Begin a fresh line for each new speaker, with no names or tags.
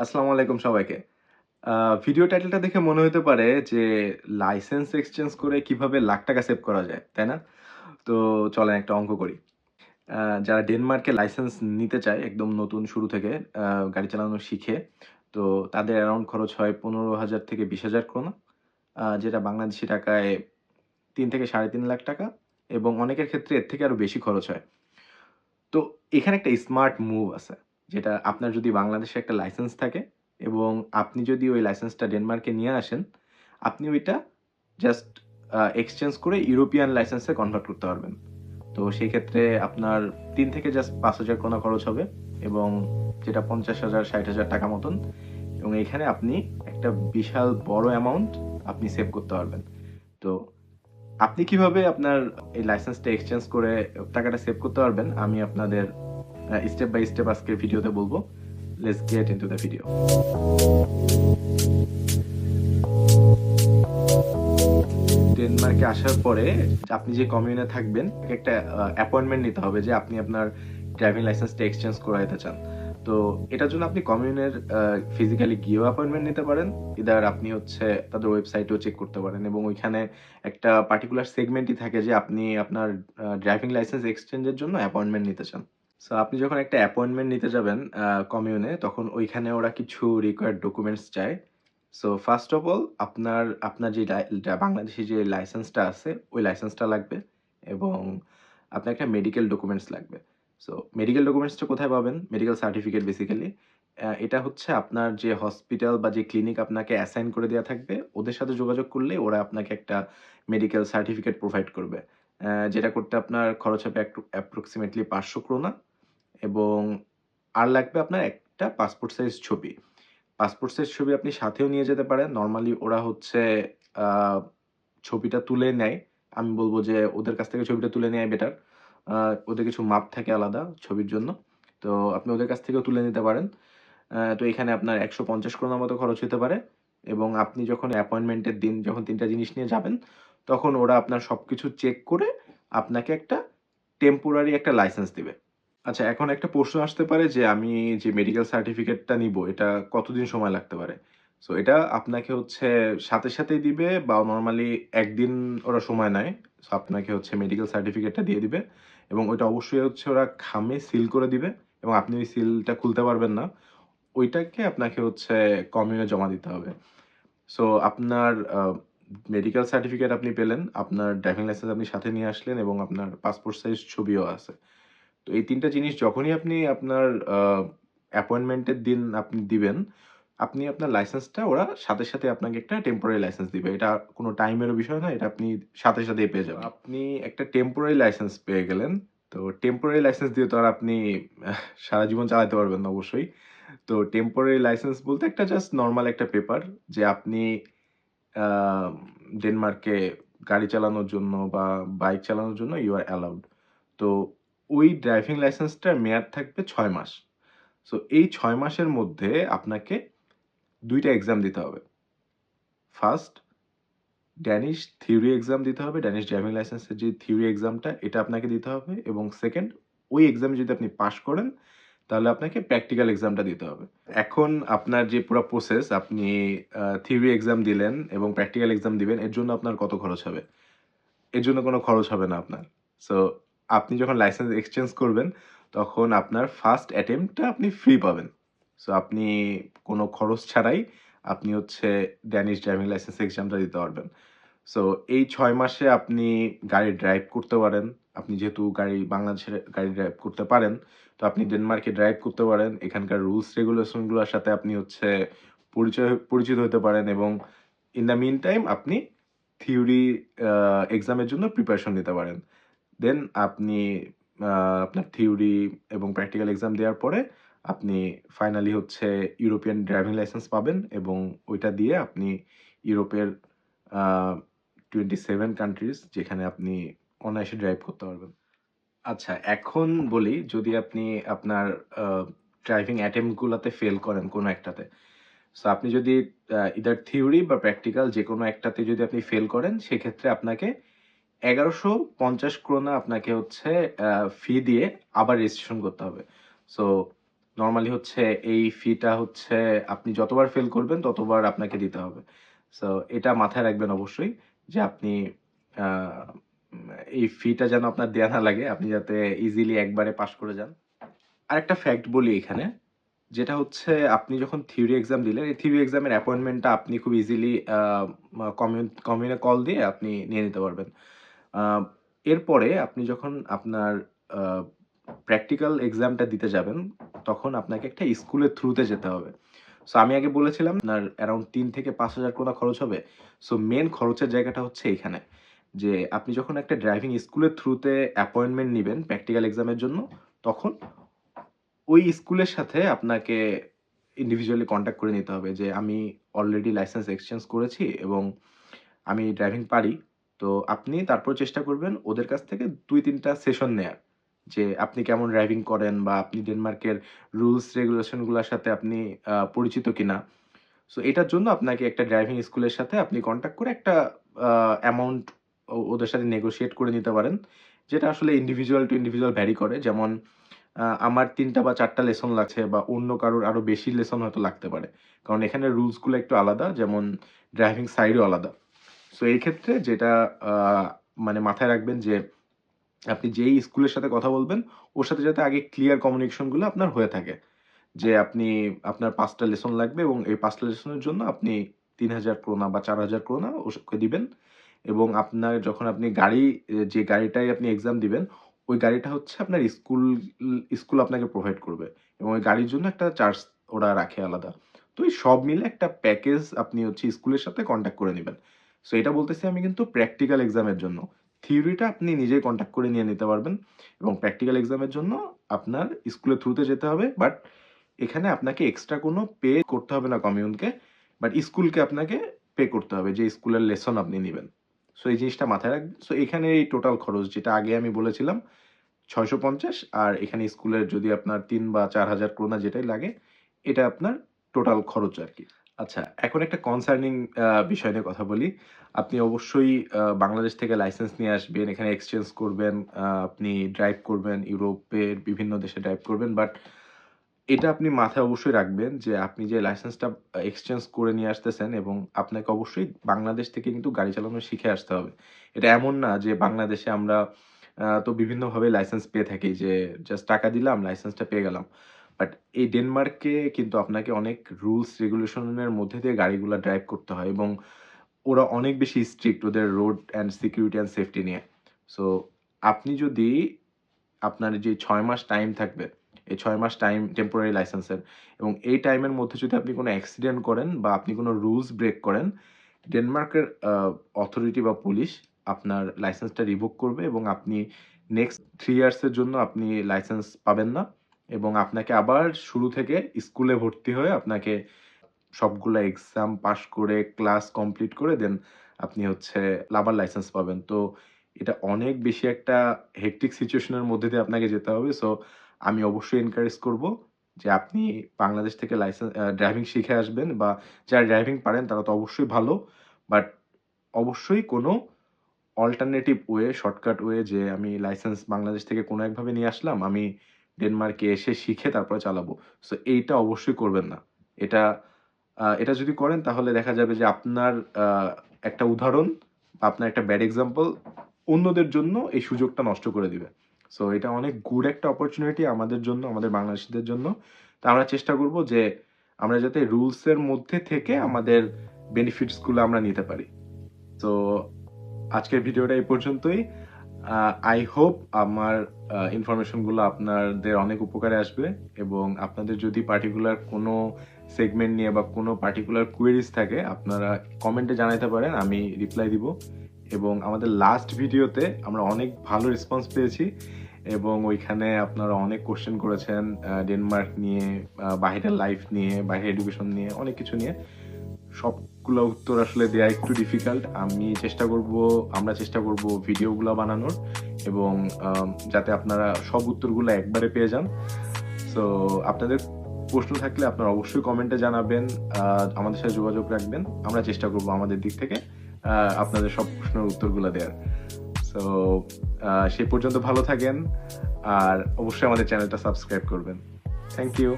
আসসালামু আলাইকুম সবাইকে। ভিডিও টাইটেলটা দেখে মনে হতে পারে যে লাইসেন্স এক্সচেঞ্জ করে কীভাবে লাখ টাকা সেভ করা যায়, তাই না? তো চলেন একটা অঙ্ক করি। যারা ডেনমার্কে লাইসেন্স নিতে চায় একদম নতুন শুরু থেকে গাড়ি চালানো শিখে, তো তাদের অ্যারাউন্ড খরচ হয় ১৫,০০০ থেকে ২০,০০০ ক্রোনা। আ যেটা বাংলাদেশি টাকায় তিন থেকে ৩.৫ লাখ টাকা এবং অনেকের ক্ষেত্রে এর থেকে আরও বেশি খরচ হয়। তো এখানে একটা স্মার্ট মুভ আছে। যেটা আপনার যদি বাংলাদেশে একটা লাইসেন্স থাকে এবং আপনি যদি ওই লাইসেন্সটা ডেনমার্কে নিয়ে আসেন, আপনি ওইটা জাস্ট এক্সচেঞ্জ করে ইউরোপিয়ান লাইসেন্সে কনভার্ট করতে পারবেন। তো সেই ক্ষেত্রে আপনার তিন থেকে জাস্ট ৫,০০০ ক্রোনা খরচ হবে এবং যেটা পঞ্চাশ হাজার ষাট হাজার টাকা মতন এবং এখানে আপনি একটা বিশাল বড় অ্যামাউন্ট আপনি সেভ করতে পারবেন। তো আপনি কীভাবে আপনার এই লাইসেন্সটা এক্সচেঞ্জ করে টাকাটা সেভ করতে পারবেন, আমি আপনাদের স্টেপ বাই স্টেপ আজকের ভিডিওতে বলব let's get into the video. ডেনমার্কে আসার পরে আপনি যে কমিউনে থাকবেন, একটা অ্যাপয়েন্টমেন্ট নিতে হবে যে আপনি আপনার ড্রাইভিং লাইসেন্সটা এক্সচেঞ্জ করাইতে চান। তো এটার জন্য আপনি কমিউনের ফিজিক্যালি গিয়েও অ্যাপয়েন্টমেন্ট নিতে পারেন। ইদার আপনি হচ্ছে তাদের ওয়েবসাইটেও চেক করতে পারেন এবং ওইখানে একটা পার্টিকুলার সেগমেন্টই থাকে যে আপনি আপনার ড্রাইভিং লাইসেন্স এক্সচেঞ্জের জন্য অ্যাপয়েন্টমেন্ট নিতে চান। সো আপনি যখন একটা অ্যাপয়েন্টমেন্ট নিতে যাবেন কমিউনে তখন ওইখানে ওরা কিছু রিকোয়ার্ড ডকুমেন্টস চায়। সো ফার্স্ট অফ অল আপনার আপনার যে বাংলাদেশী যে লাইসেন্সটা আছে, ওই লাইসেন্সটা লাগবে এবং আপনার একটা মেডিকেল ডকুমেন্টস লাগবে। সো মেডিকেল ডকুমেন্টসটা কোথায় পাবেন? Medical certificate basically. এটা হচ্ছে আপনার যে হসপিটাল বা যে ক্লিনিক আপনাকে অ্যাসাইন করে দেওয়া থাকবে, ওদের সাথে যোগাযোগ করলে ওরা আপনাকে একটা মেডিকেল সার্টিফিকেট প্রোভাইড করবে। যেটা করতে আপনার খরচ হবে অ্যাপ্রক্সিমেটলি ৫০০ ক্রোনা এবং আর লাগবে আপনার একটা পাসপোর্ট সাইজ ছবি। পাসপোর্ট সাইজ ছবি আপনি সাথেও নিয়ে যেতে পারেন। নর্মালি ওরা হচ্ছে ছবিটা তুলে নেয়। আমি বলব যে ওদের কাছ থেকে ছবিটা তুলে নেয় বেটার। ওদের কিছু মাপ থাকে আলাদা ছবির জন্য। তো আপনি ওদের কাছ থেকেও তুলে নিতে পারেন। তো এখানে আপনার ১৫০ ক্রোনা মতো খরচ হতে পারে এবং আপনি যখন অ্যাপয়েন্টমেন্টের দিন যখন ৩ টা জিনিস নিয়ে যাবেন, তখন ওরা আপনার সব কিছু চেক করে আপনাকে একটা টেম্পোরারি একটা লাইসেন্স দিবে। আচ্ছা এখন একটা প্রশ্ন আসতে পারে যে আমি যে মেডিকেল সার্টিফিকেটটা নিবো এটা কতদিন সময় লাগতে পারে? সো এটা আপনাকে হচ্ছে সাথে সাথেই দিবে বা নর্মালি একদিন ওরা সময় নেয়। সো আপনাকে হচ্ছে মেডিকেল সার্টিফিকেটটা দিয়ে দিবে এবং ওইটা অবশ্যই হচ্ছে ওরা খামে সিল করে দিবে এবং আপনি ওই সিলটা খুলতে পারবেন না। ওইটাকে আপনাকে হচ্ছে কমিউনে জমা দিতে হবে। সো আপনার মেডিকেল সার্টিফিকেট আপনি পেলেন, আপনার ড্রাইভিং লাইসেন্স আপনি সাথে নিয়ে আসলেন এবং আপনার পাসপোর্ট সাইজ ছবিও আছে। তো এই ৩ টা জিনিস যখনই আপনি আপনার অ্যাপয়েন্টমেন্টের দিন আপনি দিবেন, আপনি আপনার লাইসেন্সটা ওরা সাথে, সাথে আপনাকে একটা টেম্পোরারি লাইসেন্স দিবে। এটা কোনো টাইমেরও বিষয় না। এটা আপনি সাথে, সাথেই পেয়ে যাবেন। আপনি একটা টেম্পোরারি লাইসেন্স পেয়ে গেলেন। তো টেম্পোরারি লাইসেন্স দিয়ে তো আর আপনি সারা জীবন চালাতে পারবেন না অবশ্যই। তো টেম্পোরারি লাইসেন্স বলতে একটা জাস্ট নরমাল একটা পেপার যে আপনি ডেনমার্কে গাড়ি চালানোর জন্য বা বাইক চালানোর জন্য ইউ আর অ্যালাউড। তো ওই ড্রাইভিং লাইসেন্সটার মেয়াদ থাকবে ছয় মাস। সো এই ছয় মাসের মধ্যে আপনাকে দুইটা এক্সাম দিতে হবে। ফার্স্ট ড্যানিশ থিওরি এক্সাম দিতে হবে। ড্যানিশ ড্রাইভিং লাইসেন্সের যে থিওরি এক্সামটা এটা আপনাকে দিতে হবে এবং সেকেন্ড ওই এক্সামে যদি আপনি পাস করেন, তাহলে আপনাকে প্র্যাকটিক্যাল এক্সামটা দিতে হবে। এখন আপনার যে পুরো প্রসেস আপনি থিওরি এক্সাম দিলেন এবং প্র্যাকটিক্যাল এক্সাম দিবেন এর জন্য আপনার কত খরচ হবে? এর জন্য কোনো খরচ হবে না আপনার। সো আপনি যখন লাইসেন্স এক্সচেঞ্জ করবেন, তখন আপনার ফার্স্ট অ্যাটেম্পটা আপনি ফ্রি পাবেন। সো আপনি কোনো খরচ ছাড়াই আপনি হচ্ছে ড্যানিশ ড্রাইভিং লাইসেন্স এক্সামটা দিতে পারবেন। সো এই ছয় মাসে আপনি গাড়ি ড্রাইভ করতে পারেন। আপনি যেহেতু গাড়ি বাংলাদেশের গাড়ি ড্রাইভ করতে পারেন, তো আপনি ডেনমার্কে ড্রাইভ করতে পারেন। এখানকার রুলস রেগুলেশনগুলোর সাথে আপনি হচ্ছে পরিচয় পরিচিত হতে পারেন এবং ইন দ্য মিন টাইম আপনি থিওরি এক্সামের জন্য প্রিপারেশন নিতে পারেন। দেন আপনি আপনার থিওরি এবং প্র্যাকটিক্যাল এক্সাম দেওয়ার পরে আপনি ফাইনালি হচ্ছে ইউরোপিয়ান ড্রাইভিং লাইসেন্স পাবেন এবং ওইটা দিয়ে আপনি ইউরোপের টোয়েন্টি সেভেন কান্ট্রিজ যেখানে আপনি অনায়াসে ড্রাইভ করতে পারবেন। আচ্ছা এখন বলি যদি আপনি আপনার ড্রাইভিং অ্যাটেম্পগুলোতে ফেল করেন কোনো একটাতে। সো আপনি যদি ইদার থিওরি বা প্র্যাকটিক্যাল যে কোনো একটাতে যদি আপনি ফেল করেন, সেক্ষেত্রে আপনাকে ১১৫০ ক্রোনা আপনাকে হচ্ছে ফি দিয়ে আবার রেজিস্ট্রেশন করতে হবে। সো নর্মালি হচ্ছে এই ফিটা হচ্ছে আপনি যতবার ফেল করবেন ততবার আপনাকে দিতে হবে। সো এটা মাথায় রাখবেন অবশ্যই যে আপনি এই ফিটা যেন আপনার দেয়া না লাগে, আপনি যাতে ইজিলি একবারে পাশ করে যান। আরেকটা ফ্যাক্ট বলি এখানে, যেটা হচ্ছে আপনি যখন থিওরি এক্সাম দিলেন, এই থিওরি এক্সামের অ্যাপয়েন্টমেন্টটা আপনি খুব ইজিলি কমিউনে কল দিয়ে আপনি নিয়ে নিতে পারবেন। এরপরে আপনি যখন আপনার প্র্যাকটিক্যাল এক্সামটা দিতে যাবেন, তখন আপনাকে একটা স্কুলের থ্রুতে যেতে হবে। সো আমি আগে বলেছিলাম, আপনার অ্যারাউন্ড তিন থেকে পাঁচ হাজার টাকা খরচ হবে। সো মেন খরচের জায়গাটা হচ্ছে এখানে। যে, আপনি যখন একটা ড্রাইভিং স্কুলের থ্রুতে অ্যাপয়েন্টমেন্ট নেবেন প্র্যাকটিক্যাল এক্সামের জন্য, তখন ওই স্কুলের সাথে আপনাকে ইন্ডিভিজুয়ালি কন্ট্যাক্ট করে নিতে হবে যে, আমি অলরেডি লাইসেন্স এক্সচেঞ্জ করেছি এবং আমি ড্রাইভিং পারি। তো আপনি তারপর চেষ্টা করবেন ওদের কাছ থেকে দুই, তিনটা সেশন নেয়ার। যে আপনি কেমন ড্রাইভিং করেন বা আপনি ডেনমার্কের রুলস রেগুলেশনগুলোর সাথে আপনি পরিচিত কিনা। সো এটার জন্য আপনাকে একটা ড্রাইভিং স্কুলের সাথে আপনি কন্ট্যাক্ট করে একটা অ্যামাউন্ট ওদের সাথে নেগোশিয়েট করে নিতে পারেন। যেটা আসলে ইন্ডিভিজুয়াল টু ইন্ডিভিজুয়াল ভ্যারি করে। যেমন আমার তিনটা বা চারটা লেসন লাগছে বা অন্য কারোর আরও বেশি লেসন হয়তো লাগতে পারে। কারণ এখানে রুলসগুলো একটু আলাদা। যেমন ড্রাইভিং সাইডও আলাদা। সো এই ক্ষেত্রে যেটা মানে মাথায় রাখবেন যে, আপনি যেই স্কুলের সাথে কথা বলবেন, ওর সাথে যাতে আগে ক্লিয়ার কমিউনিকেশনগুলো আপনার হয়ে থাকে। যে আপনি, আপনার পাঁচটা লেসন লাগবে এবং এই পাঁচটা লেসনের জন্য আপনি তিন হাজার ক্রোনা বা চার হাজার ক্রোনা ওকে দিবেন এবং আপনার যখন আপনি গাড়ি, যে গাড়িটাই আপনি এক্সাম দিবেন, ওই গাড়িটা হচ্ছে আপনার স্কুল স্কুল আপনাকে প্রোভাইড করবে এবং ওই গাড়ির জন্য একটা চার্জ ওরা রাখে আলাদা। তো এই সব মিলে একটা প্যাকেজ আপনি হচ্ছে স্কুলের সাথে কন্ট্যাক্ট করে নেবেন। সো এটা বলতেছি আমি কিন্তু প্র্যাকটিক্যাল এক্সামের জন্য। থিওরিটা আপনি নিজেই কন্ট্যাক্ট করে নিয়ে নিতে পারবেন এবং প্র্যাকটিক্যাল এক্সামের জন্য আপনার স্কুলের থ্রুতে যেতে হবে। বাট এখানে আপনাকে এক্সট্রা কোনো পে করতে হবে না কমিউনকে বাট স্কুলকে আপনাকে পে করতে হবে, যে স্কুলের লেসন আপনি নেবেন। সো এই জিনিসটা মাথায় রাখবেন সো এখানে এই টোটাল খরচ যেটা আগে আমি বলেছিলাম, ছয়শো পঞ্চাশ, আর এখানে স্কুলের যদি আপনার তিন বা চার হাজার ক্রোনা যেটাই লাগে, এটা আপনার টোটাল খরচ আর কি। আচ্ছা এখন একটা কনসার্নিং বিষয় নিয়ে কথা বলি। আপনি অবশ্যই বাংলাদেশ থেকে লাইসেন্স নিয়ে আসবেন, এখানে এক্সচেঞ্জ করবেন আপনি ড্রাইভ করবেন, ইউরোপের বিভিন্ন দেশে ড্রাইভ করবেন বাট এটা আপনি মাথায় অবশ্যই রাখবেন যে আপনি যে লাইসেন্সটা এক্সচেঞ্জ করে নিয়ে আসতেছেন এবং আপনাকে অবশ্যই বাংলাদেশ থেকে কিন্তু গাড়ি চালানো শিখে আসতে হবে। এটা এমন না যে বাংলাদেশে আমরা তো বিভিন্নভাবে লাইসেন্স পেয়ে থাকি যে, জাস্ট টাকা দিলাম লাইসেন্সটা পেয়ে গেলাম। বাট এই ডেনমার্কে কিন্তু আপনাকে অনেক রুলস রেগুলেশনের মধ্যে দিয়ে গাড়িগুলো ড্রাইভ করতে হয় এবং ওরা অনেক বেশি স্ট্রিক্ট ওদের road and security and safety নিয়ে। সো আপনি যদি আপনার যে ছয় মাস টাইম থাকবে, এই ছয় মাস টাইম টেম্পোরারি লাইসেন্সের এবং এই টাইমের মধ্যে যদি আপনি কোনো অ্যাক্সিডেন্ট করেন বা আপনি কোনো রুলস ব্রেক করেন ডেনমার্কের অথরিটি বা পুলিশ আপনার লাইসেন্সটা রিভোক করবে এবং আপনি নেক্সট থ্রি ইয়ার্সের জন্য আপনি লাইসেন্স পাবেন না। এবং আপনাকে আবার শুরু থেকে স্কুলে ভর্তি হয়ে আপনাকে সবগুলো এক্সাম পাশ করে ক্লাস কমপ্লিট করে দেন আপনি হচ্ছে লাবার লাইসেন্স পাবেন। তো এটা অনেক বেশি একটা হেকটিক সিচুয়েশনের মধ্যে দিয়ে আপনাকে যেতে হবে। সো আমি অবশ্যই এনকারেজ করব যে আপনি বাংলাদেশ থেকে লাইসেন্স ড্রাইভিং শিখে আসবেন বা যারা ড্রাইভিং পারেন তারা তো অবশ্যই ভালো। বাট অবশ্যই কোনো অল্টারনেটিভ ওয়ে শর্টকাট ওয়ে যে আমি লাইসেন্স বাংলাদেশ থেকে কোনো একভাবে নিয়ে আসলাম, আমি ডেনমার্কে এসে শিখে তারপরে চালাবো। সো এইটা অবশ্যই করবেন না। এটা এটা যদি করেন তাহলে দেখা যাবে যে আপনার একটা উদাহরণ আপনার একটা ব্যাড এক্সাম্পল অন্যদের জন্য এই সুযোগটা নষ্ট করে দিবে। সো এটা অনেক গুড একটা অপরচুনিটি আমাদের জন্য, আমাদের বাংলাদেশিদের জন্য। তা আমরা চেষ্টা করব যে আমরা যাতে রুলসের মধ্যে থেকে আমাদের বেনিফিটসগুলো আমরা নিতে পারি। তো আজকের ভিডিওটা এই পর্যন্তই। আই হোপ আমার ইনফরমেশনগুলো আপনাদের অনেক উপকারে আসবে এবং আপনাদের যদি পার্টিকুলার কোনো সেগমেন্ট নিয়ে বা কোনো পার্টিকুলার কোয়েরিজ থাকে, আপনারা কমেন্টে জানাতে পারেন, আমি রিপ্লাই দিব। এবং আমাদের লাস্ট ভিডিওতে আমরা অনেক ভালো রেসপন্স পেয়েছি এবং ওইখানে আপনারা অনেক কোশ্চেন করেছেন ডেনমার্ক নিয়ে বাইরের লাইফ নিয়ে বাইরের এডুকেশন নিয়ে, অনেক কিছু নিয়ে। সবগুলো উত্তর আসলে দেওয়া একটু ডিফিকাল্ট আমি চেষ্টা করব, আমরা চেষ্টা করব ভিডিওগুলো বানানোর এবং যাতে আপনারা সব উত্তরগুলো একবারে পেয়ে যান। সো আপনাদের প্রশ্ন থাকলে আপনারা অবশ্যই কমেন্টে জানাবেন আমাদের সাথে যোগাযোগ রাখবেন। আমরা চেষ্টা করব আমাদের দিক থেকে আপনাদের সব প্রশ্নের উত্তরগুলো দেওয়ার সো সে পর্যন্ত ভালো থাকেন, আর অবশ্যই আমাদের চ্যানেলটা সাবস্ক্রাইব করবেন। Thank you